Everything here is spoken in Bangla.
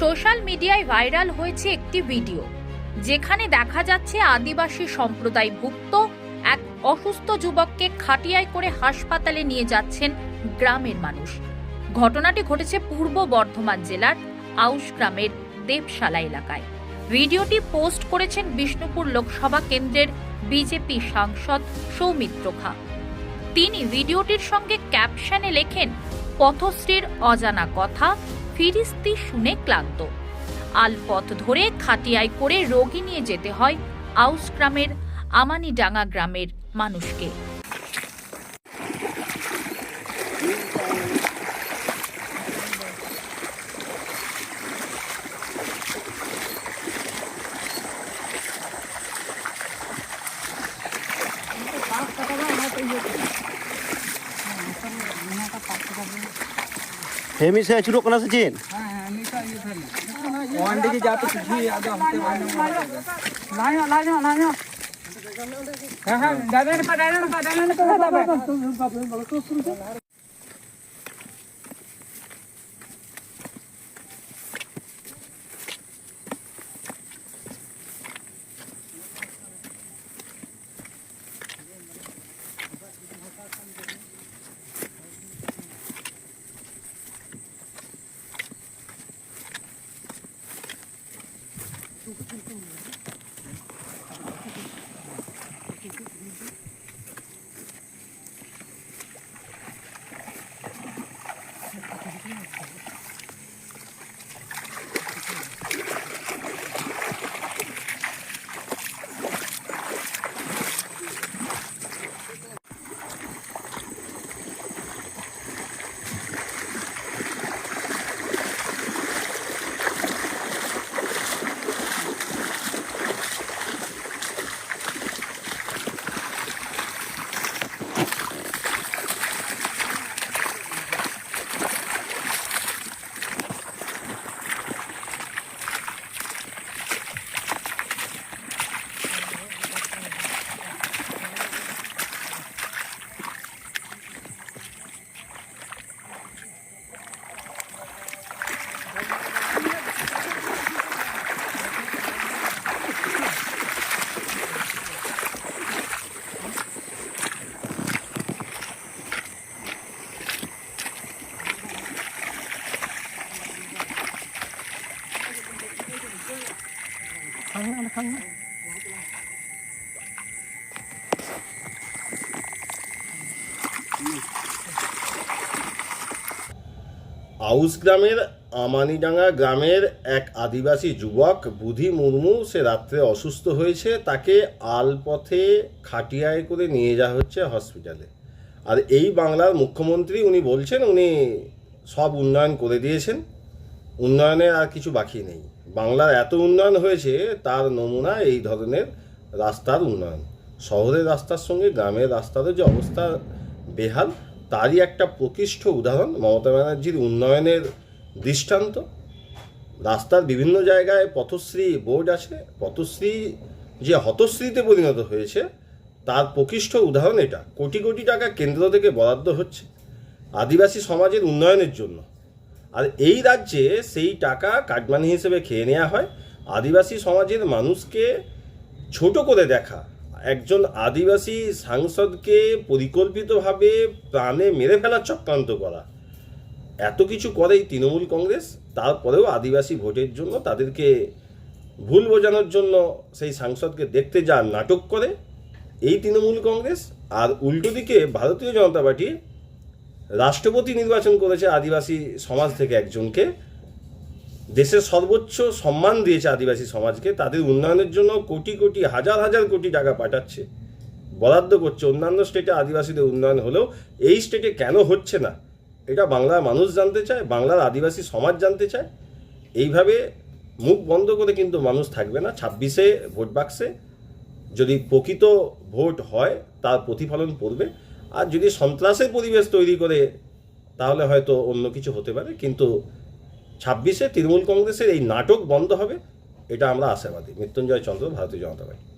সোশ্যাল মিডিয়ায় ভাইরাল হয়েছে একটি ভিডিও, যেখানে দেখা যাচ্ছে আদিবাসী সম্প্রদায় ভুক্ত এক অসুস্থ যুবককে খাটিয়ায় করে হাসপাতালে নিয়ে যাচ্ছেন গ্রামের মানুষ। ঘটনাটি ঘটেছে পূর্ব বর্ধমান জেলার আউশ গ্রামের দেবশালা এলাকায়। ভিডিওটি পোস্ট করেছেন বিষ্ণুপুর লোকসভা কেন্দ্রের বিজেপি সাংসদ সৌমিত্র খা। তিনি ভিডিওটির সঙ্গে ক্যাপশনে লেখেন, পথশ্রীর অজানা কথা ফিরিস্তি শুনে ক্লান্ত। আলপথ ধরে খাটিয়ায় করে রোগী নিয়ে যেতে হয় আউস গ্রামের আমানিডাঙ্গা গ্রামের মানুষকে। हेमी से शुरू करना सचिन वांडे जाते कुछ भी आगे हमसे लाया लाया लाया हाँ हाँ दादा ने पता नहीं पता আউস গ্রামের আমানিডাঙ্গা গ্রামের এক আদিবাসী যুবক, বুধি মুর্মু, সে রাত্রে অসুস্থ হয়েছে, তাকে আলপথে খাটিয়ায় করে নিয়ে যাওয়া হচ্ছে হসপিটালে আর এই বাংলার মুখ্যমন্ত্রী উনি বলছেন, উনি সব উন্নয়ন করে দিয়েছেন। উন্নয়নে আর কিছু বাকি নেই। বাংলার এত উন্নয়ন হয়েছে, তার নমুনা এই ধরনের রাস্তার উন্নয়ন। শহরের রাস্তার সঙ্গে গ্রামের রাস্তারও যে অবস্থা বেহাল, তারই একটা প্রকৃষ্ট উদাহরণ মমতা ব্যানার্জির উন্নয়নের দৃষ্টান্ত। রাস্তার বিভিন্ন জায়গায় পথশ্রী বোর্ড আছে, পথশ্রী যে হতশ্রীতে পরিণত হয়েছে, তার প্রকৃষ্ট উদাহরণ এটা। কোটি কোটি টাকা কেন্দ্র থেকে বরাদ্দ হচ্ছে। আদিবাসী সমাজের উন্নয়নের জন্য। আর এই রাজ্যে সেই টাকা কাটমানি হিসেবে খেয়ে নেওয়া হয়। আদিবাসী সমাজের মানুষকে ছোট করে দেখা। একজন আদিবাসী সাংসদকে পরিকল্পিতভাবে প্রাণে মেরে ফেলার চক্রান্ত করা। এত কিছু করে এই তৃণমূল কংগ্রেস, তারপরেও আদিবাসী ভোটের জন্য তাদেরকে ভুল বোঝানোর জন্য সেই সাংসদকে দেখতে যা নাটক করে। এই তৃণমূল কংগ্রেস আর উল্টো দিকে ভারতীয় জনতা পার্টি রাষ্ট্রপতি নির্বাচন করেছে আদিবাসী সমাজ থেকে একজনকে। দেশের সর্বোচ্চ সম্মান দিয়েছে আদিবাসী সমাজকে। তাদের উন্নয়নের জন্য কোটি কোটি, হাজার হাজার কোটি টাকা পাঠাচ্ছে। বরাদ্দ করছে। অন্যান্য স্টেটে আদিবাসীদের উন্নয়ন হলেও এই স্টেটে কেন হচ্ছে না? এটা বাংলার মানুষ জানতে চায়, বাংলার আদিবাসী সমাজ জানতে চায়। এইভাবে মুখ বন্ধ করে কিন্তু মানুষ থাকবে না। ছাব্বিশে ভোট বাক্সে যদি প্রকৃত ভোট হয়, তার প্রতিফলন পড়বে। আর যদি সন্ত্রাসের পরিবেশ তৈরি করে, তাহলে হয়তো অন্য কিছু হতে পারে, কিন্তু ছাব্বিশে তৃণমূল কংগ্রেসের এই নাটক বন্ধ হবে, এটা আমরা আশাবাদী। মৃত্যুঞ্জয় চন্দ্র, ভারতীয় জনতা পার্টি।